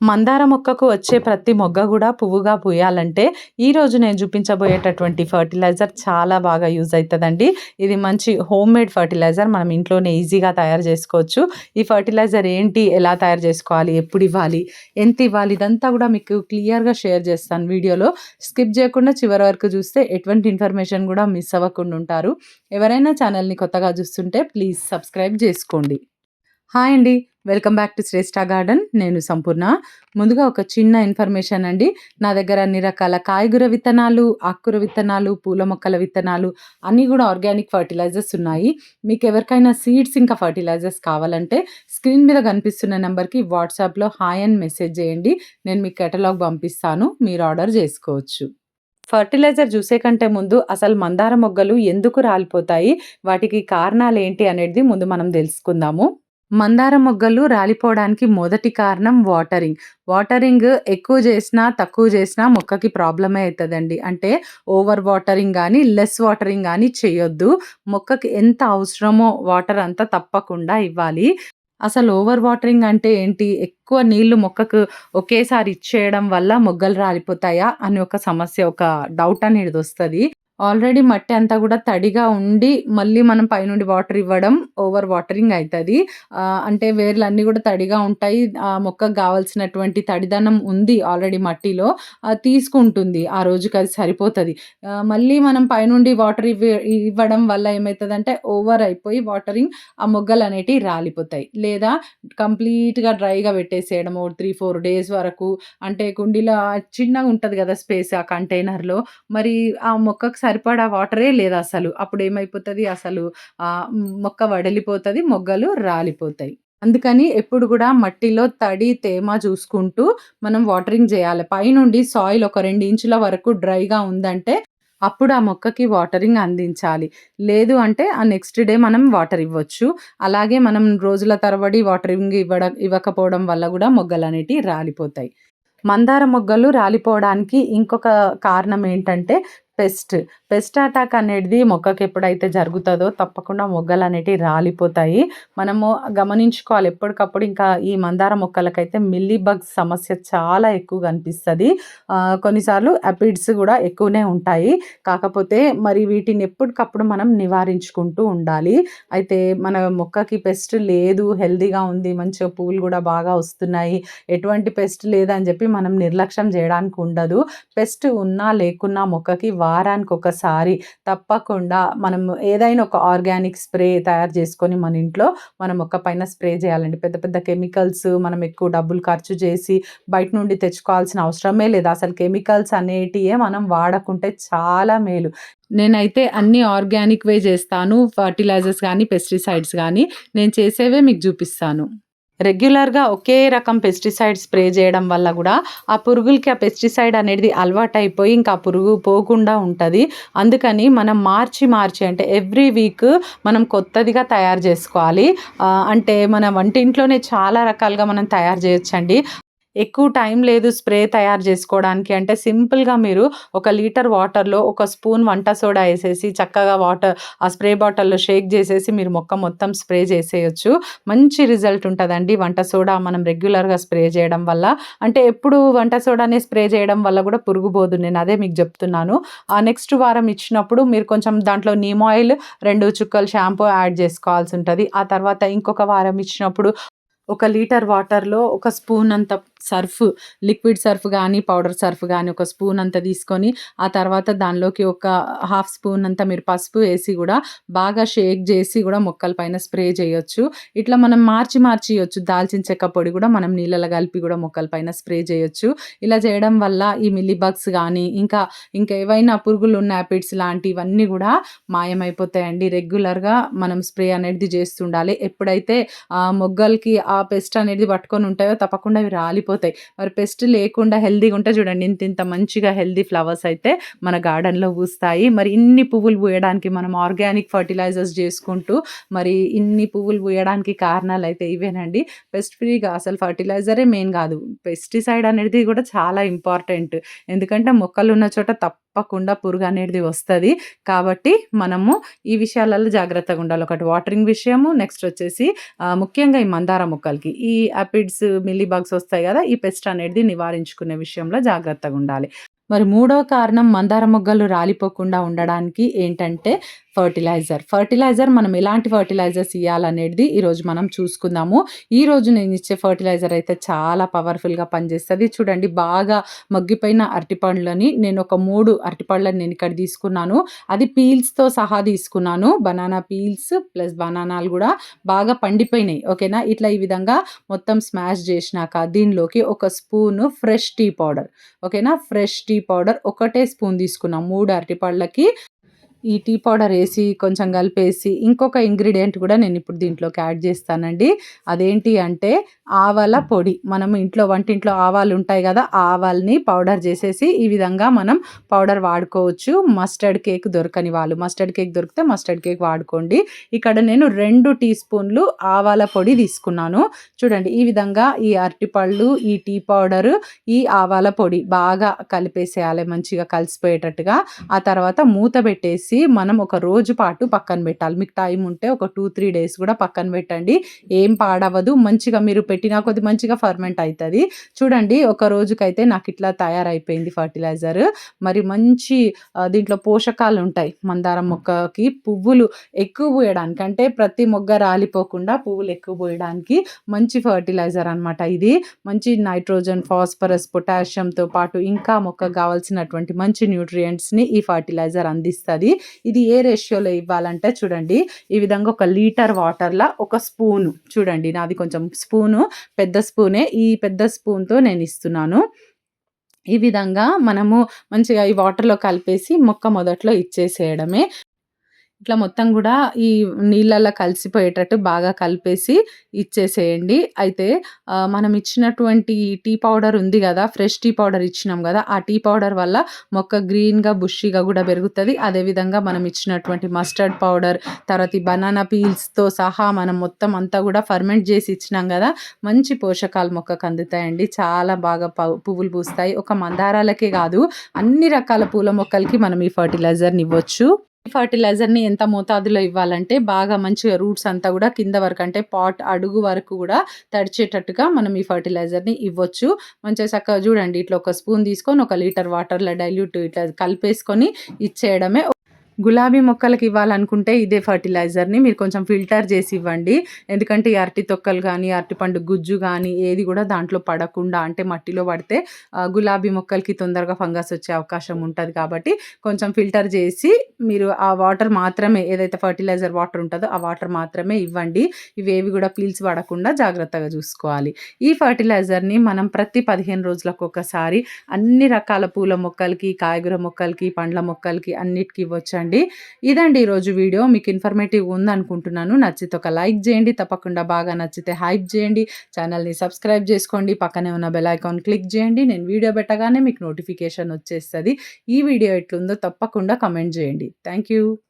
మందార మొక్కకు వచ్చే ప్రతి మొగ్గ కూడా పువ్వుగా పూయాలంటే ఈరోజు నేను చూపించబోయేటటువంటి ఫర్టిలైజర్ చాలా బాగా యూజ్ అవుతుందండి ఇది మంచి హోమ్ మేడ్ ఫర్టిలైజర్ మనం ఇంట్లోనే ఈజీగా తయారు చేసుకోవచ్చు. ఈ ఫర్టిలైజర్ ఏంటి? ఎలా తయారు చేసుకోవాలి? ఎప్పుడు ఇవ్వాలి? ఎంత ఇవ్వాలి? ఇదంతా కూడా మీకు క్లియర్గా షేర్ చేస్తాను వీడియోలో. స్కిప్ చేయకుండా చివరి వరకు చూస్తే ఎటువంటి ఇన్ఫర్మేషన్ కూడా మిస్ అవ్వకుండా ఉంటారు. ఎవరైనా ఛానల్ని కొత్తగా చూస్తుంటే ప్లీజ్ సబ్స్క్రైబ్ చేసుకోండి. హాయ్ అండి. Welcome back to Shreshta garden. నేను సంపూర్ణ. ముందుగా ఒక చిన్న ఇన్ఫర్మేషన్ అండి. నా దగ్గర అన్ని రకాల కాయగూర విత్తనాలు ఆకుకూర విత్తనాలు పూల మొక్కల విత్తనాలు అన్నీ కూడా ఆర్గానిక్ ఫర్టిలైజర్స్ ఉన్నాయి. మీకు ఎవరికైనా సీడ్స్ ఇంకా ఫర్టిలైజర్స్ కావాలంటే స్క్రీన్ మీద కనిపిస్తున్న నెంబర్కి వాట్సాప్లో హాయ్ అని మెసేజ్ చేయండి. నేను మీకు కెటలాగ్ పంపిస్తాను. మీరు ఆర్డర్ చేసుకోవచ్చు. ఫర్టిలైజర్ చూసే కంటే ముందు అసలు మందార మొగ్గలు ఎందుకు రాలిపోతాయి? వాటికి కారణాలు ఏంటి అనేది ముందు మనం తెలుసుకుందాము. మందార మొగ్గలు రాలిపోవడానికి మొదటి కారణం వాటరింగ్. వాటరింగ్ ఎక్కువ చేసినా తక్కువ చేసినా మొక్కకి ప్రాబ్లమే అవుతుందండి అంటే ఓవర్ వాటరింగ్ కానీ లెస్ వాటరింగ్ కానీ చేయొద్దు. మొక్కకి ఎంత అవసరమో వాటర్ అంతా తప్పకుండా ఇవ్వాలి. అసలు ఓవర్ వాటరింగ్ అంటే ఏంటి? ఎక్కువ నీళ్ళు మొక్కకు ఒకేసారి ఇచ్చేయడం వల్ల మొగ్గలు రాలిపోతాయా? అని ఒక సమస్య ఒక డౌట్ అనేది వస్తుంది. ఆల్రెడీ మట్టి అంతా కూడా తడిగా ఉండి మళ్ళీ మనం పైనుండి వాటర్ ఇవ్వడం ఓవర్ వాటరింగ్ అవుతుంది అంటే వేర్లు అన్నీ కూడా తడిగా ఉంటాయి. ఆ మొక్కకు కావాల్సినటువంటి తడిదనం ఉంది ఆల్రెడీ మట్టిలో. తీసుకుంటుంది. ఆ రోజుకి అది సరిపోతుంది. మళ్ళీ మనం పైనుండి వాటర్ ఇవ్వ ఇవ్వడం వల్ల ఏమవుతుందంటే ఓవర్ అయిపోయి వాటరింగ్ ఆ మొగ్గలు అనేటివి రాలిపోతాయి. లేదా కంప్లీట్గా డ్రైగా పెట్టేసేయడం ఓ త్రీ ఫోర్ డేస్ వరకు. అంటే కుండీలో చిన్నగా ఉంటుంది కదా స్పేస్ ఆ కంటైనర్లో మరి ఆ మొక్కకు సరిపడా వాటరే లేదు అసలు. అప్పుడు ఏమైపోతుంది అసలు మొక్క వడలిపోతుంది మొగ్గలు రాలిపోతాయి. అందుకని ఎప్పుడు కూడా మట్టిలో తడి తేమ చూసుకుంటూ మనం వాటరింగ్ చేయాలి. పైనుండి సాయిల్ ఒక రెండు ఇంచుల వరకు డ్రైగా ఉందంటే అప్పుడు ఆ మొక్కకి వాటరింగ్ అందించాలి. లేదు అంటే ఆ నెక్స్ట్ డే మనం వాటర్ ఇవ్వచ్చు. అలాగే మనం రోజుల తరబడి వాటరింగ్ ఇవ్వడం ఇవ్వకపోవడం వల్ల కూడా మొగ్గలు అనేటివి రాలిపోతాయి. మందార మొగ్గలు రాలిపోవడానికి ఇంకొక కారణం ఏంటంటే పెస్ట్. పెస్ట్ అటాక్ అనేది మొక్కకి ఎప్పుడైతే జరుగుతుందో తప్పకుండా మొగ్గలు అనేటివి రాలిపోతాయి. మనము గమనించుకోవాలి. ఎప్పటికప్పుడు ఇంకా ఈ మందార మొక్కలకైతే మిల్లీ బగ్స్ సమస్య చాలా ఎక్కువ కనిపిస్తుంది. కొన్నిసార్లు అపిడ్స్ కూడా ఎక్కువనే ఉంటాయి. కాకపోతే మరి వీటిని ఎప్పటికప్పుడు మనం నివారించుకుంటూ ఉండాలి. అయితే మన మొక్కకి పెస్ట్ లేదు హెల్దీగా ఉంది మంచిగా పువ్వులు కూడా బాగా వస్తున్నాయి ఎటువంటి పెస్ట్ లేదని చెప్పి మనం నిర్లక్ష్యం చేయడానికి ఉండదు. పెస్ట్ ఉన్నా లేకున్నా మొక్కకి వారానికి ఒకసారి తప్పకుండా మనం ఏదైనా ఒక ఆర్గానిక్ స్ప్రే తయారు చేసుకొని మన ఇంట్లో మనం ఒక పైన స్ప్రే చేయాలండి. పెద్ద పెద్ద కెమికల్స్ మనం ఎక్కువ డబ్బులు ఖర్చు చేసి బయట నుండి తెచ్చుకోవాల్సిన అవసరమే లేదు. అసలు కెమికల్స్ అనేటివే మనం వాడకుంటే చాలా మేలు. నేనైతే అన్ని ఆర్గానిక్ వే చేస్తాను. ఫర్టిలైజర్స్ కానీ పెస్టిసైడ్స్ కానీ నేను చేసేవే మీకు చూపిస్తాను. రెగ్యులర్గా ఒకే రకం పెస్టిసైడ్ స్ప్రే చేయడం వల్ల కూడా ఆ పురుగులకి ఆ పెస్టిసైడ్ అనేది అలవాటైపోయి ఇంకా ఆ పురుగు పోకుండా ఉంటుంది. అందుకని మనం మార్చి మార్చి అంటే ఎవ్రీ వీక్ మనం కొత్తదిగా తయారు చేసుకోవాలి. అంటే మన వంటింట్లోనే చాలా రకాలుగా మనం తయారు చేయొచ్చండి. ఎక్కువ టైం లేదు స్ప్రే తయారు చేసుకోవడానికి. అంటే సింపుల్గా మీరు ఒక లీటర్ వాటర్లో ఒక స్పూన్ వంట సోడా వేసేసి చక్కగా వాటర్ ఆ స్ప్రే బాటిల్లో షేక్ చేసేసి మీరు మొక్క మొత్తం స్ప్రే చేసేయచ్చు. మంచి రిజల్ట్ ఉంటుందండి వంట సోడా మనం రెగ్యులర్గా స్ప్రే చేయడం వల్ల. అంటే ఎప్పుడు వంట సోడానే స్ప్రే చేయడం వల్ల కూడా పురుగుపోదు నేను అదే మీకు చెప్తున్నాను. ఆ నెక్స్ట్ వారం ఇచ్చినప్పుడు మీరు కొంచెం దాంట్లో నీమ్ ఆయిల్ రెండు చుక్కలు షాంపూ యాడ్ చేసుకోవాల్సి ఉంటుంది. ఆ తర్వాత ఇంకొక వారం ఇచ్చినప్పుడు ఒక లీటర్ వాటర్లో ఒక స్పూన్ అంత సర్ఫ్ లిక్విడ్ సర్ఫ్ కానీ పౌడర్ సర్ఫ్ కానీ ఒక స్పూన్ అంత తీసుకొని ఆ తర్వాత దానిలోకి ఒక హాఫ్ స్పూన్ అంత మీరు పసుపు వేసి కూడా బాగా షేక్ చేసి కూడా మొక్కల పైన స్ప్రే చేయొచ్చు. ఇట్లా మనం మార్చి మార్చి ఇవ్వచ్చు దాల్చిన చెక్క పొడి కూడా మనం నీళ్ళలో కలిపి కూడా మొక్కల పైన స్ప్రే చేయొచ్చు. ఇలా చేయడం వల్ల ఈ మిల్లీబగ్స్ కానీ ఇంకా ఇంకా ఏవైనా పురుగులు ఉన్న యాపిడ్స్ లాంటివన్నీ కూడా మాయమైపోతాయండి. రెగ్యులర్గా మనం స్ప్రే అనేది చేస్తుండాలి. ఎప్పుడైతే ఆ మొగ్గలకి ఆ పెస్ట్ అనేది పట్టుకొని ఉంటాయో తప్పకుండా అవి రాలిపోతాయి. మరి పెస్ట్ లేకుండా హెల్దీగా ఉంటే చూడండి ఇంత ఇంత మంచిగా హెల్దీ ఫ్లవర్స్ అయితే మన గార్డెన్లో పూస్తాయి. మరి ఇన్ని పువ్వులు పూయడానికి మనం ఆర్గానిక్ ఫర్టిలైజర్స్ చేసుకుంటూ మరి ఇన్ని పువ్వులు పూయడానికి కారణాలు అయితే ఇవేనండి. పెస్ట్ ఫ్రీగా అసలు ఫర్టిలైజరే మెయిన్ కాదు. పెస్టిసైడ్ అనేది కూడా చాలా ఇంపార్టెంట్ ఎందుకంటే మొక్కలు ఉన్న చోట తప్ప తప్పకుండా పురుగు అనేది వస్తుంది కాబట్టి మనము ఈ విషయాలలో జాగ్రత్తగా ఉండాలి. ఒకటి వాటరింగ్ విషయము, నెక్స్ట్ వచ్చేసి ముఖ్యంగా ఈ మందార మొక్కలకి ఈ అపిడ్స్, మిల్లీ బాగ్స్ వస్తాయి కదా ఈ పెస్ట్ అనేది నివారించుకునే విషయంలో జాగ్రత్తగా ఉండాలి. మరి మూడో కారణం మందార మొగ్గలు రాలిపోకుండా ఉండడానికి ఏంటంటే ఫర్టిలైజర్. ఫర్టిలైజర్ మనం ఎలాంటి ఫర్టిలైజర్స్ ఇవ్వాలనేది ఈరోజు మనం చూసుకుందాము. ఈరోజు నేను ఇచ్చే ఫర్టిలైజర్ అయితే చాలా పవర్‌ఫుల్‌గా పనిచేస్తుంది చూడండి బాగా మగ్గిపోయిన అరటిపండ్లని నేను ఒక మూడు అరటిపండ్లని నేను ఇక్కడ తీసుకున్నాను. అది పీల్స్‌తో సహా తీసుకున్నాను. బనానా పీల్స్ ప్లస్ బనానాలు కూడా బాగా పండిపోయినాయి. ఓకేనా? ఇట్లా ఈ విధంగా మొత్తం స్మాష్ చేసినాక దీనిలోకి ఒక స్పూను ఫ్రెష్ టీ పౌడర్ ఓకేనా? ఫ్రెష్ టీ పౌడర్ ఒకటే స్పూన్ తీసుకున్నాం. మూడు అరటిపళ్ళకి ఈ టీ పౌడర్ వేసి కొంచెం కలిపేసి ఇంకొక ఇంగ్రీడియంట్ కూడా నేను ఇప్పుడు దీంట్లోకి యాడ్ చేస్తానండి. అదేంటి అంటే ఆవాల పొడి. మనం ఇంట్లో వంటింట్లో ఆవాలు ఉంటాయి కదా ఆవాల్ని పౌడర్ చేసేసి ఈ విధంగా మనం పౌడర్ వాడుకోవచ్చు. మస్టర్డ్ కేక్ దొరకని వాళ్ళు మస్టర్డ్ కేక్ దొరికితే మస్టర్డ్ కేక్ వాడుకోండి. ఇక్కడ నేను రెండు టీ స్పూన్లు ఆవాల పొడి తీసుకున్నాను. చూడండి ఈ విధంగా ఈ అరటిపళ్ళు, ఈ టీ పౌడరు, ఈ ఆవాల పొడి బాగా కలిపేసేయాలి మంచిగా కలిసిపోయేటట్టుగా. ఆ తర్వాత మూత పెట్టేసి మనం ఒక రోజు పాటు పక్కన పెట్టాలి. మీకు టైం ఉంటే ఒక 2, 3 డేస్ కూడా పక్కన పెట్టండి. ఏం పాడవదు. మంచిగా మీరు పెట్టిన కొద్ది మంచిగా ఫర్మెంట్ అవుతుంది చూడండి ఒక రోజుకైతే నాకు ఇట్లా తయారైపోయింది ఫర్టిలైజర్. మరి మంచి దీంట్లో పోషకాలు ఉంటాయి. మందారం మొక్కకి పువ్వులు ఎక్కువ పోయడానికి అంటే ప్రతి మొగ్గ రాలిపోకుండా పువ్వులు ఎక్కువ పోయడానికి మంచి ఫర్టిలైజర్ అనమాట ఇది. మంచి నైట్రోజన్, ఫాస్ఫరస్, పొటాషియంతో పాటు ఇంకా మొక్కకు కావాల్సినటువంటి మంచి న్యూట్రియంట్స్‌ని ఈ ఫర్టిలైజర్ అందిస్తుంది ఇది ఏ రేషియోలో ఇవ్వాలంటే చూడండి ఈ విధంగా ఒక లీటర్ వాటర్లా ఒక స్పూను చూడండి నాది కొంచెం స్పూను పెద్ద స్పూనే. ఈ పెద్ద స్పూన్‌తో నేను ఇస్తున్నాను. ఈ విధంగా మనము మంచిగా ఈ వాటర్‌లో కలిపేసి మొక్క మొదట్లో ఇచ్చేసేయడమే. ఇట్లా మొత్తం కూడా ఈ నీళ్ళల్లో కలిసిపోయేటట్టు బాగా కలిపేసి ఇచ్చేసేయండి. అయితే మనం ఇచ్చినటువంటి టీ పౌడర్ ఉంది కదా ఫ్రెష్ టీ పౌడర్ ఇచ్చినాం కదా ఆ టీ పౌడర్ వల్ల మొక్క గ్రీన్‌గా, బుషీగా కూడా పెరుగుతుంది అదేవిధంగా మనం ఇచ్చినటువంటి మస్టర్డ్ పౌడర్, తర్వాత ఈ బనానా పీల్స్‌తో సహా మనం మొత్తం అంతా కూడా ఫర్మెంట్ చేసి ఇచ్చినాం కదా మంచి పోషకాలు మొక్కకు అందుతాయండి. చాలా బాగా పువ్వులు పూస్తాయి. ఒక మందారాలకే కాదు అన్ని రకాల పూల మొక్కలకి మనం ఈ ఫర్టిలైజర్‌ని ఇవ్వచ్చు. ఈ ఫర్టిలైజర్‌ని ఎంత మోతాదులో ఇవ్వాలంటే బాగా మంచిగా రూట్స్ అంతా కూడా కింద వరకు అంటే పాట్ అడుగు వరకు కూడా తడిచేటట్టుగా మనం ఈ ఫర్టిలైజర్‌ని ఇవ్వచ్చు. మంచిగా చక్కగా చూడండి ఇట్లా ఒక స్పూన్ తీసుకొని ఒక లీటర్ వాటర్‌లో డైల్యూట్ ఇట్లా కలిపేసుకొని ఇచ్చేయడమే. గులాబీ మొక్కలకి ఇవ్వాలనుకుంటే ఇదే ఫర్టిలైజర్‌ని మీరు కొంచెం ఫిల్టర్ చేసి ఇవ్వండి. ఎందుకంటే ఈ అరటి తొక్కలు కానీ అరటిపండు గుజ్జు కానీ ఏది కూడా దాంట్లో పడకుండా అంటే మట్టిలో పడితే గులాబీ మొక్కలకి తొందరగా ఫంగస్ వచ్చే అవకాశం ఉంటుంది కాబట్టి కొంచెం ఫిల్టర్ చేసి మీరు ఆ వాటర్ మాత్రమే ఏదైతే ఫర్టిలైజర్ వాటర్ ఉంటుందో ఆ వాటర్ మాత్రమే ఇవ్వండి. ఇవేవి కూడా పీల్స్ పడకుండా జాగ్రత్తగా చూసుకోవాలి. ఈ ఫర్టిలైజర్‌ని మనం ప్రతి 15 రోజులకు ఒకసారి అన్ని రకాల పూల మొక్కలకి, కాయగూర మొక్కలకి, పండ్ల మొక్కలకి అన్నిటికి ఇవ్వచ్చండి ఇదండి ఈరోజు వీడియో. మీకు ఇన్ఫర్మేటివ్ ఉందనుకుంటున్నాను. నచ్చితే ఒక లైక్ చేయండి తప్పకుండా బాగా నచ్చితే హైప్ చేయండి ఛానల్ని సబ్స్క్రైబ్ చేసుకోండి. పక్కనే ఉన్న బెల్ ఐకాన్ క్లిక్ చేయండి నేను వీడియో పెట్టగానే మీకు నోటిఫికేషన్ వచ్చేస్తుంది ఈ వీడియో ఎట్లుందో తప్పకుండా కమెంట్ చేయండి Thank you.